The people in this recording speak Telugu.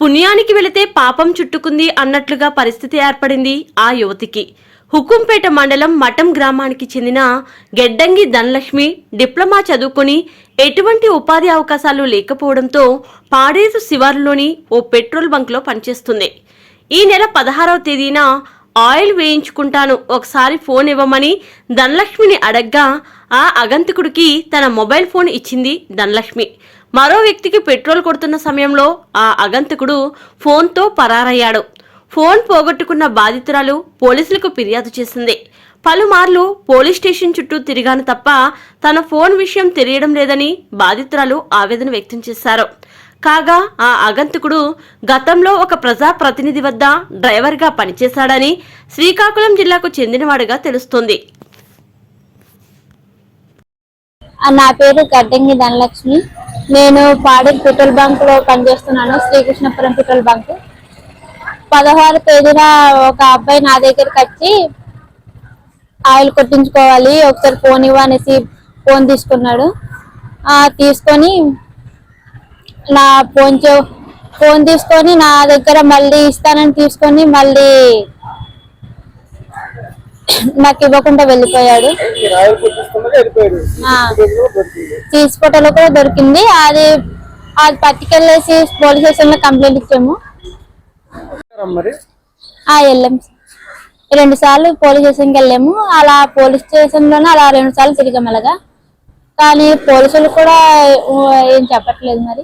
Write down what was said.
పుణ్యానికి వెళితే పాపం చుట్టుకుంది అన్నట్లుగా పరిస్థితి ఏర్పడింది ఆ యువతికి. హుకుంపేట మండలం మఠం గ్రామానికి చెందిన గెడ్డంగి ధనలక్ష్మి డిప్లొమా చదువుకుని ఎటువంటి ఉపాధి అవకాశాలు లేకపోవడంతో పాడేరు శివారులోని ఓ పెట్రోల్ బంక్లో పనిచేస్తుంది. ఈ నెల పదహారవ తేదీన ఆయిల్ వేయించుకుంటాను. ఒకసారి ఫోన్ ఇవ్వమని ధనలక్ష్మిని అడగ్గా ఆ అగంతకుడికి తన మొబైల్ ఫోన్ ఇచ్చింది ధనలక్ష్మి. మరో వ్యక్తికి పెట్రోల్ కొడుతున్న సమయంలో ఆ అగంతకుడు ఫోన్తో పరారయ్యాడు. ఫోన్ పోగొట్టుకున్న బాధితురాలు పోలీసులకు ఫిర్యాదు చేసింది. పలుమార్లు పోలీస్ స్టేషన్ చుట్టూ తిరిగాను తప్ప తన ఫోన్ విషయం తెలియడం లేదని బాధితురాలు ఆవేదన వ్యక్తం చేశారు. కాగా ఆ అగంతకుడు గతంలో ఒక ప్రజా ప్రతినిధి వద్ద డ్రైవర్గా పనిచేశాడని శ్రీకాకుళం జిల్లాకు చెందినవాడుగా తెలుస్తోంది. నా పేరు గడ్డంగి ధనలక్ష్మి. నేను పాడేరు పెట్రోల్ బంక్లో పనిచేస్తున్నాను శ్రీకృష్ణపురం పెట్రోల్ బంక్. పదహారు తేదీన ఒక అబ్బాయి నా దగ్గరికి వచ్చి ఆయిల్ కొట్టించుకోవాలి ఒకసారి ఫోన్ ఇవ్వ అనేసి ఫోన్ తీసుకున్నాడు. ఆ తీసుకొని నా ఫోన్ చే- ఫోన్ తీసుకొని నా దగ్గర మళ్ళీ ఇస్తానని తీసుకొని మళ్ళీ నాకు ఇవ్వకుండా వెళ్ళిపోయాడు. తీసుకోవటంలో కూడా దొరికింది. అది అది పట్టుకెళ్ళేసి పోలీస్ స్టేషన్లో కంప్లైంట్ ఇచ్చాము. వెళ్ళాం. రెండు సార్లు పోలీస్ స్టేషన్కి వెళ్ళాము. అలా పోలీస్ స్టేషన్లోనే అలా రెండు సార్లు తిరిగాం అలాగా. కానీ పోలీసులు కూడా ఏం చెప్పట్లేదు మరి.